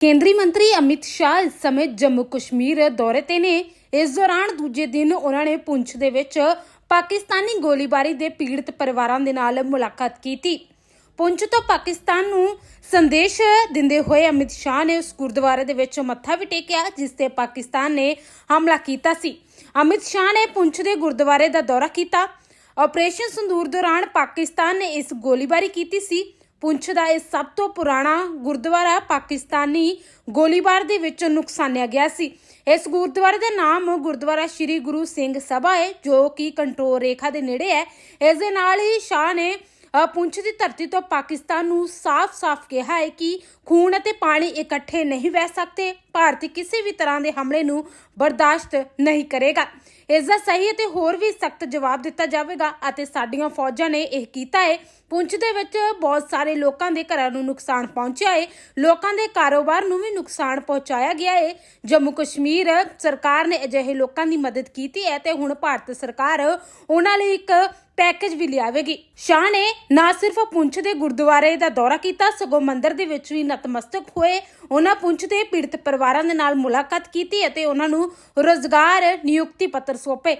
ਕੇਂਦਰੀ ਮੰਤਰੀ ਅਮਿਤ ਸ਼ਾਹ ਇਸ ਸਮੇਂ ਜੰਮੂ ਕਸ਼ਮੀਰ ਦੌਰੇ ਤੇ ਨੇ। ਇਸ ਦੌਰਾਨ ਦੂਜੇ ਦਿਨ ਉਹਨਾਂ ਨੇ ਪੁੰਛ ਦੇ ਵਿੱਚ ਪਾਕਿਸਤਾਨੀ ਗੋਲੀਬਾਰੀ ਦੇ ਪੀੜਤ ਪਰਿਵਾਰਾਂ ਦੇ ਨਾਲ ਮੁਲਾਕਾਤ ਕੀਤੀ। ਪੁੰਛ ਤੋਂ ਪਾਕਿਸਤਾਨ ਨੂੰ ਸੰਦੇਸ਼ ਦਿੰਦੇ ਹੋਏ ਅਮਿਤ ਸ਼ਾਹ ਨੇ ਉਸ ਗੁਰਦੁਆਰੇ ਦੇ ਵਿੱਚ ਮੱਥਾ ਵੀ ਟੇਕਿਆ, ਜਿਸ ਤੇ ਪਾਕਿਸਤਾਨ ਨੇ ਹਮਲਾ ਕੀਤਾ ਸੀ। ਅਮਿਤ ਸ਼ਾਹ ਨੇ ਪੁੰਛ ਦੇ ਗੁਰਦੁਆਰੇ ਦਾ ਦੌਰਾ ਕੀਤਾ। ਆਪਰੇਸ਼ਨ ਸੰਦੂਰ ਦੌਰਾਨ ਪਾਕਿਸਤਾਨ ਨੇ ਇਸ ਗੋਲੀਬਾਰੀ ਕੀਤੀ ਸੀ। ਪੁੰਛ ਦਾ ਇਹ ਸਭ ਤੋਂ ਪੁਰਾਣਾ ਗੁਰਦੁਆਰਾ ਪਾਕਿਸਤਾਨੀ ਗੋਲੀਬਾਰ ਦੇ ਵਿੱਚ ਨੁਕਸਾਨਿਆ ਗਿਆ ਸੀ। ਇਸ ਗੁਰਦੁਆਰੇ ਦਾ ਨਾਮ ਗੁਰਦੁਆਰਾ ਸ੍ਰੀ ਗੁਰੂ ਸਿੰਘ ਸਭਾ ਹੈ, ਜੋ ਕਿ ਕੰਟਰੋਲ ਰੇਖਾ ਦੇ ਨੇੜੇ ਹੈ। ਇਸ ਦੇ ਨਾਲ ਹੀ ਸ਼ਾਹ ਨੇ ਪੁੰਛ ਦੀ ਧਰਤੀ ਤੋਂ ਪਾਕਿਸਤਾਨ ਨੂੰ ਸਾਫ਼-ਸਾਫ਼ ਕਿਹਾ ਹੈ ਕਿ ਖੂਨ ਅਤੇ ਪਾਣੀ ਇਕੱਠੇ ਨਹੀਂ ਵਹਿ ਸਕਦੇ। ਭਾਰਤੀ ਕਿਸੇ ਵੀ ਤਰ੍ਹਾਂ ਦੇ ਹਮਲੇ ਨੂੰ ਬਰਦਾਸ਼ਤ ਨਹੀਂ ਕਰੇਗਾ। ਇਸ ਦਾ ਸਹੀ ਅਤੇ ਹੋਰ ਵੀ ਸਖਤ ਜਵਾਬ ਦਿੱਤਾ ਜਾਵੇਗਾ ਅਤੇ ਸਾਡੀਆਂ ਫੌਜਾਂ ਨੇ ਇਹ ਕੀਤਾ ਹੈ। ਪੁੰਛ ਦੇ ਵਿੱਚ ਬਹੁਤ ਸਾਰੇ ਲੋਕਾਂ ਦੇ ਘਰਾਂ ਨੂੰ ਨੁਕਸਾਨ ਪਹੁੰਚਿਆ ਹੈ। ਲੋਕਾਂ ਦੇ ਕਾਰੋਬਾਰ ਨੂੰ ਵੀ ਨੁਕਸਾਨ ਪਹੁੰਚਾਇਆ ਗਿਆ ਹੈ। ਜੰਮੂ ਕਸ਼ਮੀਰ ਸਰਕਾਰ ਨੇ ਅਜਿਹੇ ਲੋਕਾਂ ਦੀ ਮਦਦ ਕੀਤੀ ਹੈ ਤੇ ਹੁਣ ਭਾਰਤ ਸਰਕਾਰ ਉਹਨਾਂ ਲਈ ਇੱਕ ਪੈਕੇਜ ਵੀ ਲਿਆਵੇਗੀ। ਸ਼ਾਹ ਨੇ ਨਾ ਸਿਰਫ ਪੁੰਛ ਦੇ ਗੁਰਦੁਆਰੇ ਦਾ ਦੌਰਾ ਕੀਤਾ, ਸਗੋਂ ਮੰਦਿਰ ਦੇ ਵਿੱਚ ਵੀ ਨਤਮਸਤਕ ਹੋਏ। ਉਹਨਾਂ ਪੁੰਛ ਦੇ ਪੀੜਤ ਪਰਿਵਾਰਾਂ ਦੇ ਨਾਲ ਮੁਲਾਕਾਤ ਕੀਤੀ ਅਤੇ ਉਹਨਾਂ ਨੂੰ ਰੋਜ਼ਗਾਰ ਨਿਯੁਕਤੀ ਪੱਤਰ ਸੌਂਪੇ।